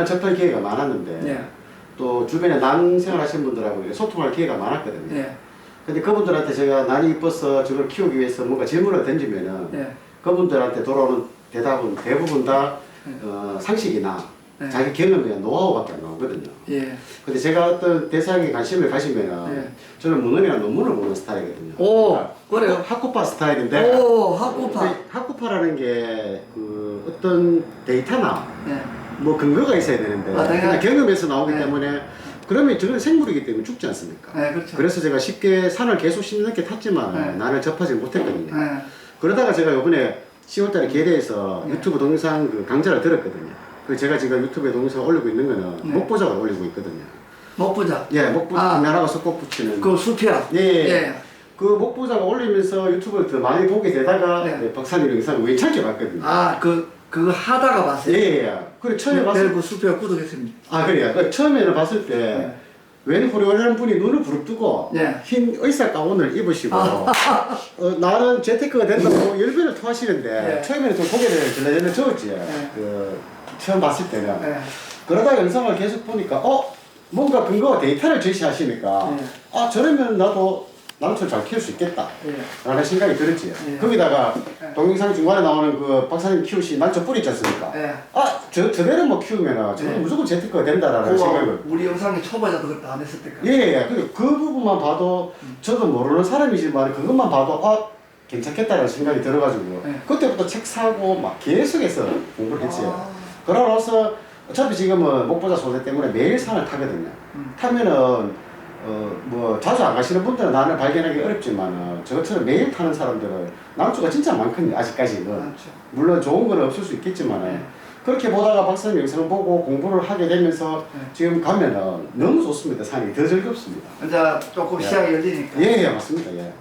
나는 접할 기회가 많았는데 예. 또 주변에 난 생활하시는 분들하고 이렇게 소통할 기회가 많았거든요. 예. 근데 그분들한테 제가 난이 이뻐서 저걸 키우기 위해서 뭔가 질문을 던지면은 예. 그분들한테 돌아오는 대답은 대부분 다 네. 어, 상식이나 네. 자기 경험이나 노하우밖에 안 나오거든요. 예. 근데 제가 어떤 대상에 관심을 가시면은 네. 저는 문헌이나 논문을 보는 스타일이거든요. 오, 그러니까 그래요? 학구파 스타일인데 오, 학구파. 근데 학구파라는 게 그 어떤 데이터나 예. 뭐 근거가 있어야 되는데 아, 내가- 그냥 경험에서 나오기 네. 때문에 그러면 저는 생물이기 때문에 죽지 않습니까? 네, 그렇죠. 그래서 제가 쉽게 산을 계속 10년 넘게 탔지만 네. 나를 접하지 못했거든요. 예. 그러다가 제가 이번에 10월달에 계대에서 네. 유튜브 동영상 그 강좌를 들었거든요. 그 제가 지금 유튜브에 동영상 올리고 있는 거는 네. 목보자가 올리고 있거든요. 목보자. 예, 목보자 아. 나라가 속꼭 붙이는. 그 수피야. 예, 예. 예. 그 목보자가 올리면서 유튜브를 더 많이 보게 되다가 네. 네, 박사님 영상을 우연찮게 봤거든요. 아, 그, 그거 하다가 봤어요. 예, 예. 그래 처음에 봤을 네, 그 수피야 구독했습니다. 아 그래요. 그 처음에는 봤을 때 네. 웬 후려한 분이 눈을 부릅뜨고 네. 흰 의사 가운을 입으시고 어, 나는 재테크가 된다고 열변을 토하시는데 네. 처음에는 좀 고개를 들레들레 저었지. 네. 그 처음 봤을 때는 예. 그러다 영상을 계속 보니까 어 뭔가 근거가 데이터를 제시하시니까 네. 아 저러면 나도 남초를 잘 키울 수 있겠다. 예. 라는 생각이 들었지. 네. 거기다가 네. 동영상 중간에 나오는 그 박사님 키우신 난초 뿌리 있지 않습니까? 예. 아, 저, 저대로 뭐 키우면은 저는 네. 무조건 재테크가 된다라는 생각을. 우리 영상에 초보자도 그렇게 안 했을 때까지. 예, 예. 그, 그 부분만 봐도 저도 모르는 사람이지만 그것만 봐도 아, 괜찮겠다라는 생각이 들어가지고 네. 그때부터 책 사고 막 계속해서 공부를 했어요. 아. 그러고서 어차피 지금은 목보자 소재 때문에 매일 산을 타거든요. 음. 타면은 어 뭐 자주 안 가시는 분들은 나를 발견하기 어렵지만은 저처럼 매일 타는 사람들은 남주가 진짜 많거든요. 아직까지는. 그렇죠. 물론 좋은 건 없을 수 있겠지만은 네. 그렇게 보다가 박사님 영상 보고 공부를 하게 되면서 네. 지금 가면은 너무 좋습니다. 산이 더 즐겁습니다. 이제 조금 예. 시야가 열리니까. 예, 예, 맞습니다. 예.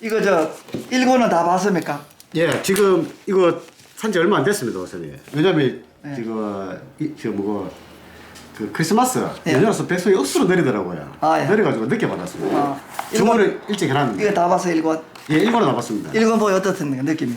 이거 저 일권은 다 봤습니까? 예, 지금 이거 산지 얼마 안 됐습니다, 선생님. 왜냐면 네. 지금 이, 저 뭐고 그 크리스마스 예. 연휴라서 백성이 억수로 내리더라고요. 아, 예. 내려가지고 늦게 받았습니다. 아, 주문을 일찍 해놨는데. 이거 다 봤어요 일권. 예, 일본에 나봤습니다. 일권 보기 어떻습니까 느낌이?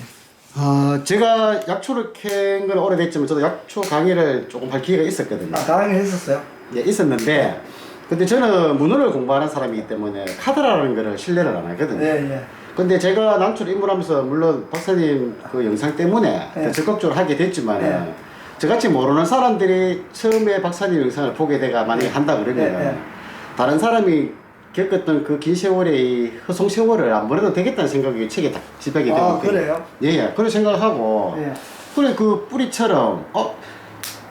어, 제가 약초를 캔건 오래됐지만 저도 약초 강의를 조금 할 기회가 있었거든요. 아 강의 했었어요. 예, 있었는데 근데 저는 문헌을 공부하는 사람이기 때문에 카드라는 거를 신뢰를 안 하거든요. 예 예. 근데 제가 남초를 입문하면서 물론 박사님 그 영상 때문에 네. 더 적극적으로 하게 됐지만 네. 저같이 모르는 사람들이 처음에 박사님 영상을 보게 돼가 만약에 한다 그러면 네, 네. 다른 사람이 겪었던 그 긴 세월의 이 허송 세월을 안 보내도 되겠다는 생각이 책에 딱 집약이 아 되거든요. 그래요? 예, 예. 그런 생각을 하고 예. 그래 그 뿌리처럼 어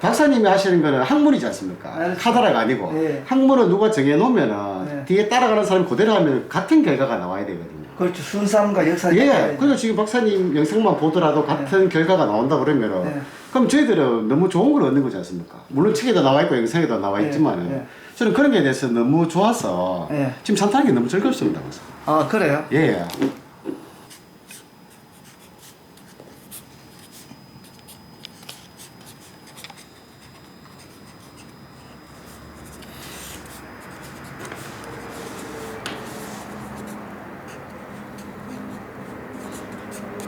박사님이 하시는 거는 학문이지 않습니까? 알죠. 카드라가 아니고 예. 학문은 누가 정해놓으면은 네. 뒤에 따라가는 사람이 그대로 하면 같은 결과가 나와야 되거든요. 그렇죠 순수함과 역사를 예, 닦아야지. 그래서 지금 박사님 영상만 보더라도 같은 결과가 나온다 그러면은 네. 그럼 저희들은 너무 좋은 걸 얻는 거지 않습니까? 물론 책에도 나와 있고 영상에도 나와 네, 있지만은 네. 저는 그런 게 대해서 너무 좋아서 네. 지금 산타는 게 너무 즐겁습니다. 그래서. 아 그래요? 예.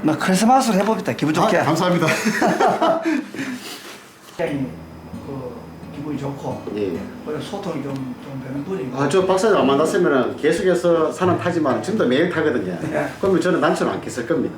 나 크리스마스를 해봅니다 기분 좋게. 아, 감사합니다. 굉장히 그 기분이 좋고 예. 그리고 소통이 좀, 좀 되는 분이고 아, 저 박사님 안 만났으면 계속해서 산은 타지만 지금도 매일 타거든요. 네. 그러면 저는 난처는 안 깼을 겁니다.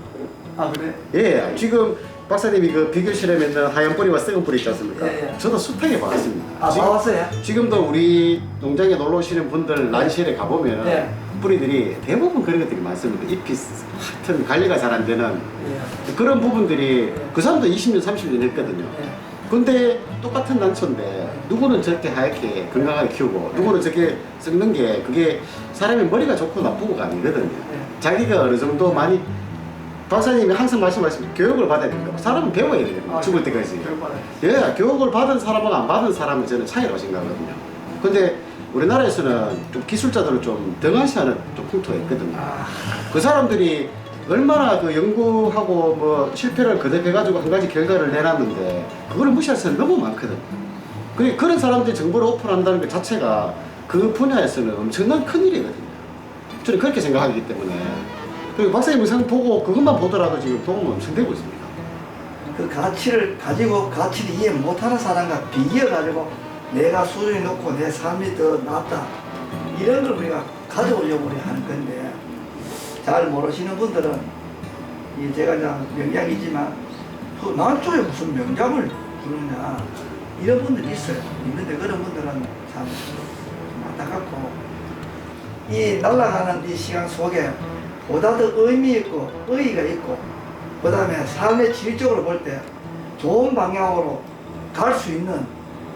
아 그래? 예, 지금 박사님이 그 비교실에 있는 하얀 뿌리와 썩은 뿌리 있지 않습니까? 예, 예. 저도 숱하게 봐왔습니다. 아 지금, 봐왔어요? 지금도 우리 농장에 놀러 오시는 분들 난시에 가보면 예. 뿌리들이 대부분 그런 것들이 많습니다. 잎이 하여튼 관리가 잘 안 되는 예. 그런 부분들이 그 사람도 20년, 30년 했거든요. 예. 근데 똑같은 난초인데 누구는 저렇게 하얗게 건강하게 키우고 누구는 저렇게 썩는 게 그게 사람의 머리가 좋고 나쁘고가 아니거든요. 네. 자기가 어느 정도 많이 박사님이 항상 말씀하시면 교육을 받아야 된다고 사람은 배워야 되거든요. 아, 죽을 때까지. 예, 교육을 받은 사람하고 안 받은 사람은 저는 차이라고 생각하거든요. 근데 우리나라에서는 좀 기술자들을 좀 등한시하는 좀 풍토가 있거든요. 아, 그 사람들이 얼마나 그 연구하고 뭐 실패를 거듭해가지고 한 가지 결과를 내놨는데 그거를 무시할 사람이 너무 많거든. 그 그런 사람들이 정보를 오픈한다는 것 자체가 그 분야에서는 엄청난 큰 일이거든요. 저는 그렇게 생각하기 때문에 그리고 박사님 영상 보고 그것만 보더라도 지금 도움은 엄청 되고 있습니다. 그 가치를 가지고 가치를 이해 못하는 사람과 비교해가지고 내가 수준이 높고 내 삶이 더 낫다 이런 걸 우리가 가져오려고 우리 하는 건데 잘 모르시는 분들은 이 제가 그 난초에 무슨 명작을 부르냐 이런 분들이 있어요. 있는데 그런 분들은 참 안타깝고 이 날아가는 이 시간 속에 보다 더 의미 있고 의의가 있고 그 다음에 삶의 질적으로 볼 때 좋은 방향으로 갈 수 있는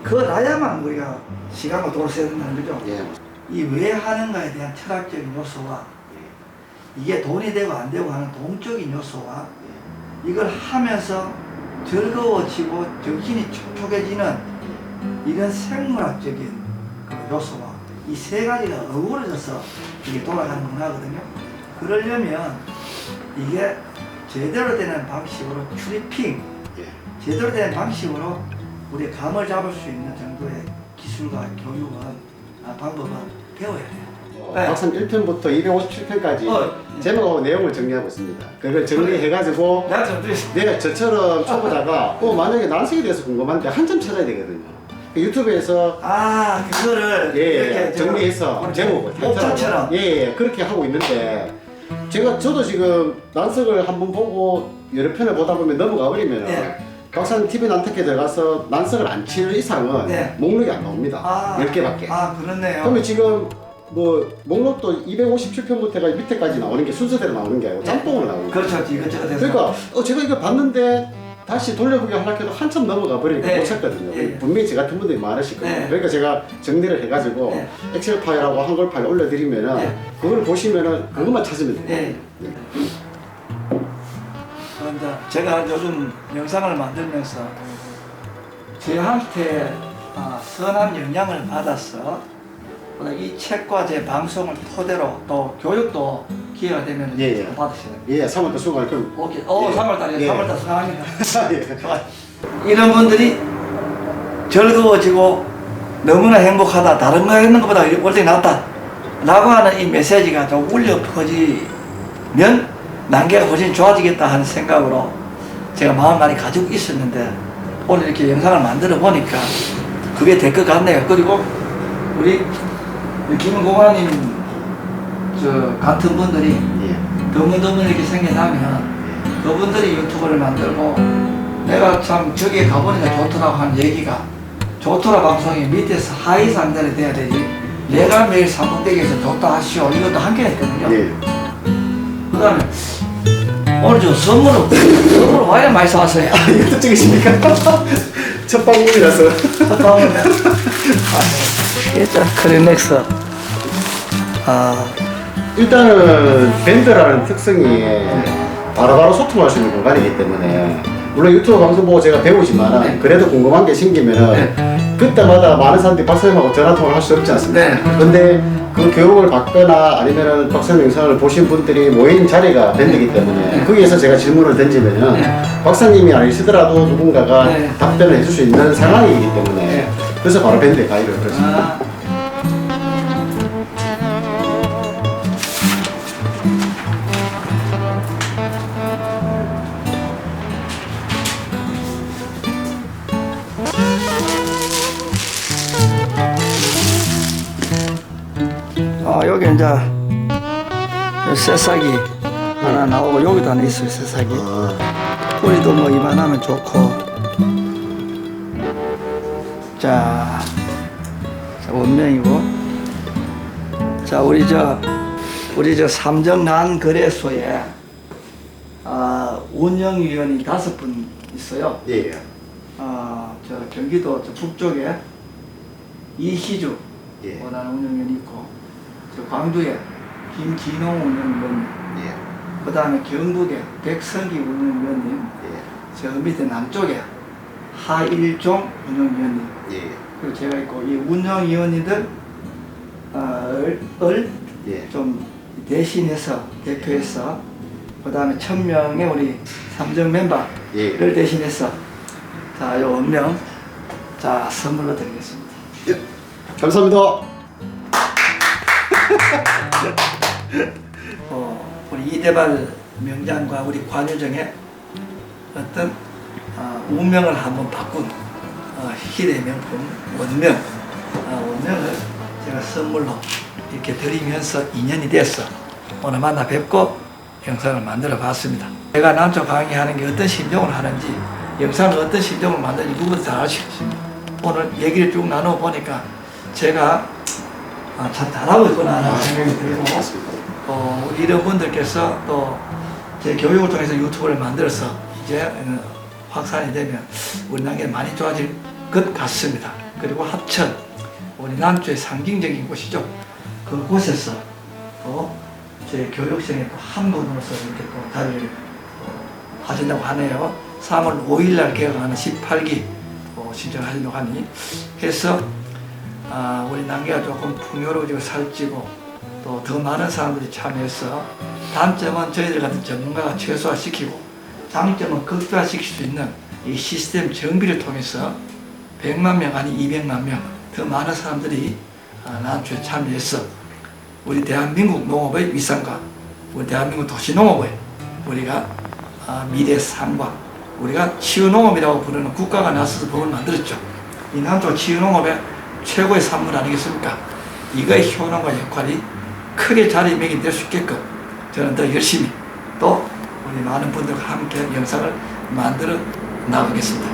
그 나야만 우리가 시간과 돈을 써야 된다는 거죠. 예. 이왜 하는가에 대한 철학적인 요소와 이게 돈이 되고 안 되고 하는 동적인 요소와 이걸 하면서 즐거워지고 정신이 촉촉해지는 이런 생물학적인 그 요소와 이 세 가지가 어우러져서 이게 돌아가는 문화거든요. 그러려면 이게 제대로 되는 방식으로 트리핑, 예. 제대로 된 방식으로 우리 감을 잡을 수 있는 정도의 기술과 교육은 아, 방법은 배워야 돼요. 네. 박상 1편부터 257편까지 어. 제목하고 내용을 정리하고 있습니다. 그걸 정리해가지고 내가 좀 드렸어. 내가 저처럼 초보다가 어 만약에 난색에 대해서 궁금한데 한참 찾아야 되거든요. 그 유튜브에서 아 그거를 예, 이렇게 저- 정리해서 제목을 목차처럼. 예, 예, 그렇게 하고 있는데 제가 저도 지금 난석을 한번 보고 여러 편을 보다 보면 넘어가 버리면 예. 박사님 TV 난특에 들어가서 난석을 안 치는 이상은 네. 목록이 안 나옵니다. 아, 10개밖에. 아 그렇네요. 그러면 지금 뭐 목록도 257편부터가 밑에까지 나오는 게 순서대로 나오는 게 아니고 네. 짬뽕으로 나오는 거예요. 그렇죠 이것저것 해서. 그러니까 어, 제가 이거 봤는데 다시 돌려보기 하려해도 한참 넘어가 버리니까 네. 못 찾거든요. 예. 분명히 저 같은 분들이 많으실 거예요. 네. 그러니까 제가 정리를 해가지고 네. 엑셀 파일하고 한글 파일 올려드리면은 네. 그걸 보시면은 그것만 찾으면 돼요. 예. 그런데 제가 요즘 영상을 만들면서 저한테 아, 선한 영향을 받아서 이 책과 제 방송을 토대로 또 교육도 기회가 되면 예, 예. 돼요. 예, 3월달 수강할 그럼. 오케이. 어, 예. 3월달에 예. 3월달 수강합니다. 예. 좋아요. 이런 분들이 즐거워지고 너무나 행복하다. 다른 거 했는 것보다 월등히 낫다. 라고 하는 이 메시지가 좀 울려 퍼지면 난개가 훨씬 좋아지겠다 하는 생각으로 제가 마음 많이 가지고 있었는데 오늘 이렇게 영상을 만들어 보니까 그게 될 것 같네요. 그리고 우리 김공화님 저 같은 분들이 예. 드문드문 이렇게 생겨나면 그분들이 유튜브를 만들고 내가 참 저기에 가보니까 좋더라고 하는 얘기가 좋더라 방송이 밑에서 하위 상단에 돼야 되지 내가 매일 삼국대기에서 좋다 하시오 이것도 한계가 있거든요 예. 그 다음에 오늘 저 선물을 선물을 와이를 많이 사왔어요. 아, 이것도 찍으십니까? 첫 방문이라서. 다음에 일단 크리넥스. 아. 일단은 밴드라는 특성이 바로바로 소통할 수 있는 공간이기 때문에 물론 유튜브 방송 보고 제가 배우지만 네. 그래도 궁금한 게 생기면은 그때마다 많은 사람들이 박사님하고 전화 통화를 할 수 없지 않습니까? 네. 근데 그 교육을 받거나 아니면은 박사님 영상을 보신 분들이 모인 자리가 밴드이기 때문에 네. 거기에서 제가 질문을 던지면은 네. 박사님이 아니시더라도 누군가가 네. 답변을 해줄 수 있는 상황이기 때문에 네. 그래서 바로 밴드에 가입을 그렇습니다. 아. 이제 요 새싹이 하나 나오고 여기도 하나 있어요 새싹이 아, 뿌리도 뭐 이만하면 좋고 자, 자 원명이고 자 우리 저 우리 저 삼정난 거래소에 아, 운영위원이 다섯 분 있어요. 예. 아, 저 경기도 저 북쪽에 이희주 예. 원하는 운영위원이 있고 저 광주에 김진홍 운영위원 예. 그 다음에 경북에 백성기 운영위원님 예. 저 밑에 남쪽에 하일종 운영위원님 예. 그리고 제가 있고 이 운영위원님들 어, 을 예. 좀 대신해서 대표해서 그 다음에 천 명의 우리 삼정 멤버를 예. 대신해서 자요 원명 자 선물로 드리겠습니다. 예. 감사합니다. 어, 우리 이대발 명장과 우리 관유정의 어떤 어, 운명을 한번 바꾼 어, 희대 명품 원명 어, 원명을 제가 선물로 이렇게 드리면서 인연이 됐어. 오늘 만나 뵙고 영상을 만들어 봤습니다. 제가 남쪽 강의하는 게 어떤 심정을 하는지 영상을 어떤 심정을 만드는지 누구보다 잘 아시겠습니다. 오늘 얘기를 쭉 나눠 보니까 제가 아, 참 잘하고 있구나 라는 생각이 들고 어, 이런 분들께서 또 제 교육을 통해서 유튜브를 만들어서 이제 어, 확산이 되면 우리 나라가 많이 좋아질 것 같습니다. 그리고 합천 우리 남주의 상징적인 곳이죠. 그곳에서 또 제 교육생의 또한 분으로서 이렇게 또 자리를 어, 하신다고 하네요. 3월 5일 날 개강하는 18기 어, 신청하신다고 하니 해서 아, 우리 남계가 조금 풍요로워지고 살찌고 또 더 많은 사람들이 참여해서 단점은 저희들 같은 전문가가 최소화시키고 장점은 극대화시킬 수 있는 이 시스템 정비를 통해서 100만 명 아니 200만 명 더 많은 사람들이 아, 난초에 참여해서 우리 대한민국 농업의 위상과 우리 대한민국 도시농업의 우리가 아, 미래 삶과 우리가 치유농업이라고 부르는 국가가 나서서 법을 만들었죠. 이 남쪽 치유농업의 최고의 산물 아니겠습니까? 이거의 효능과 역할이 크게 자리매김 될 수 있게끔 저는 더 열심히 또 우리 많은 분들과 함께 영상을 만들어 나가겠습니다.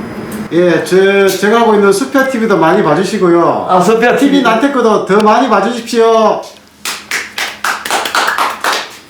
예, 저, 제가 하고 있는 수페 TV도 많이 봐주시고요. 아, 소피아 TV 난테크도 더 많이 봐주십시오.